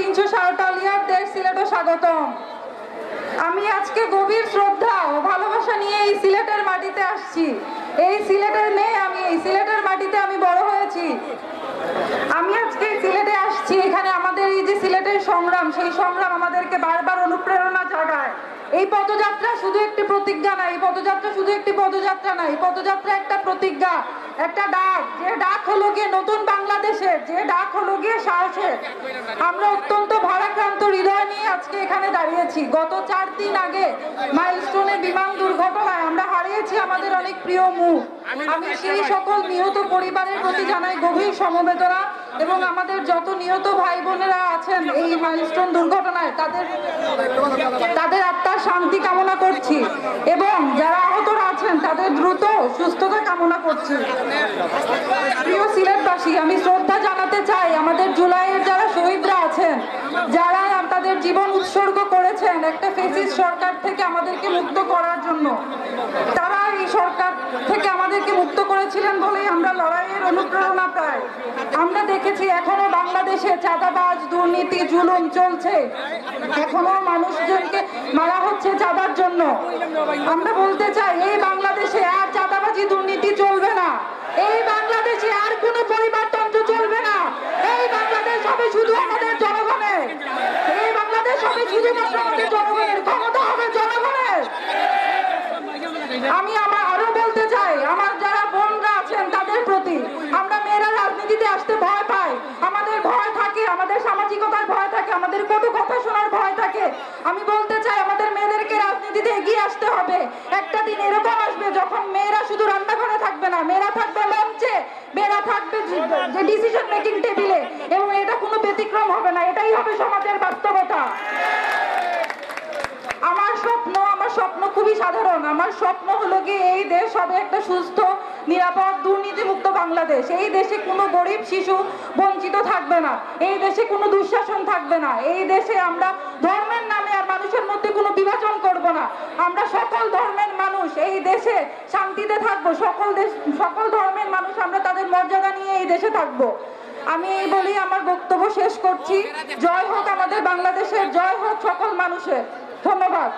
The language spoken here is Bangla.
তিনশো সাঁওতালিয়ার দেশ সিলেটও স্বাগতম। আমি আজকে গভীর শ্রদ্ধা ও ভালোবাসা নিয়ে এই সিলেটের মাটিতে আসছি। এই সিলেটের মেয়ে আমি, এই সিলেটের মাটিতে আমি বড় হয়েছি। আমি আজকে সিলেটে আসছি, এখানে আমাদের এই যে সিলেটের সংগ্রাম, সেই সংগ্রাম আমাদেরকে বারবার অনুপ্রেরণা জাগায়। এই পদযাত্রা শুধু একটি প্রতিজ্ঞা না, এই পদযাত্রা শুধু একটি পদযাত্রা না, এই পদযাত্রা একটা প্রতিজ্ঞা, একটা ডাক। যে ডাক হলো গিয়ে নতুন বাংলাদেশের, যে ডাক হলো গিয়ে সাহসের। আমরা অত্যন্ত ভারাক্রান্ত হৃদয় নিয়ে আজকে এখানে দাঁড়িয়েছি। গত চার দিন আগে মাইলস্টোনে বিমান দুর্ঘটনায় আমরা হারিয়েছি আমাদের অনেক প্রিয় মুখ। আমি সেই সকল নিহত পরিবারের প্রতি জানাই গভীর সমবেদনা এবং আমাদের যত নিহত ভাই বোনেরা আছেন এই মাইলস্টোন দুর্ঘটনায়, তাদের তাদের আত্মার শান্তি কামনা করছি এবং যারা আহতরা আছেন, তাদের দ্রুত সুস্থতা কামনা করছি। সিলেটবাসী আমি শ্রদ্ধা জানাতে চাই আমাদের জুলাইয়ের যারা শহীদরা আছেন যারা তাদের জীবন উৎসর্গ করেছেন, একটা ফেসিস সরকার থেকে আমাদেরকে মুক্ত করার জন্য। তারা এই সরকার থেকে আমাদেরকে মুক্ত করেছিলেন বলেই আমরা লড়াইয়ের অনুপ্রেরণা পাই। আমরা দেখেছি এখনও বাংলাদেশে চাঁদাবাজ, দুর্নীতি, জুলুম চলছে। এখনও মানুষজনকে মারা হচ্ছে চাঁদার জন্য। আমরা বলতে চাই, এই বাংলাদেশে আর চাঁদাবাজি, দুর্নীতি চলবে না। এই বাংলাদেশে আর কোনো পরিবারতন্ত্র চলবে না এই বাংলাদেশ হবে শুধু আমাদের জনগণের এই বাংলাদেশ হবে শুধুমাত্র ক্ষমতা হবে জনগণের। আমি আমার আরও বলতে চাই আমার যারা বোনরা আছেন তাদের প্রতি আমরা মেয়েরা রাজনীতিতে আসতে ভয় পাই আমাদের ভয় থাকে আমাদের সামাজিকতার ভয় থাকে আমাদের কটু কথা শোনার ভয় থাকে আমি বলতে চাই আমাদের মেয়েদেরকে রাজনীতিতে এগিয়ে আসতে হবে একটা দিন এরকম আসবে যখন মেয়েরা শুধু রান্নাঘরে থাকবে না মেয়েরা থাকবে মঞ্চে মেয়েরা থাকবে যে- ডিসিশন মেকিং টেবিলে এবং এটা কোনো ব্যতিক্রম হবে না, এটাই হবে সমাজের বাস্তবতা। আমার স্বপ্ন আমার স্বপ্ন খুবই সাধারণ। আমার স্বপ্ন হলো কি, এই দেশ হবে একটা সুস্থ, নিরাপদ, দুর্নীতিমুক্ত বাংলাদেশ। এই দেশে কোনো গরিব শিশু বঞ্চিত থাকবে না। এই দেশে কোনো দুঃশাসন থাকবে না। এই দেশে আমরা ধর্মের নামে আর মানুষের মধ্যে কোনো বিভাজন করব না। আমরা সকল ধর্মের মানুষ এই দেশে শান্তিতে থাকব। সকল দেশ, সকল ধর্মের মানুষ আমরা দেশে থাকব। আমি এই বলি আমার বক্তব্য শেষ করছি। জয় হোক আমাদের বাংলাদেশের, জয় হোক সকল মানুষের। ধন্যবাদ।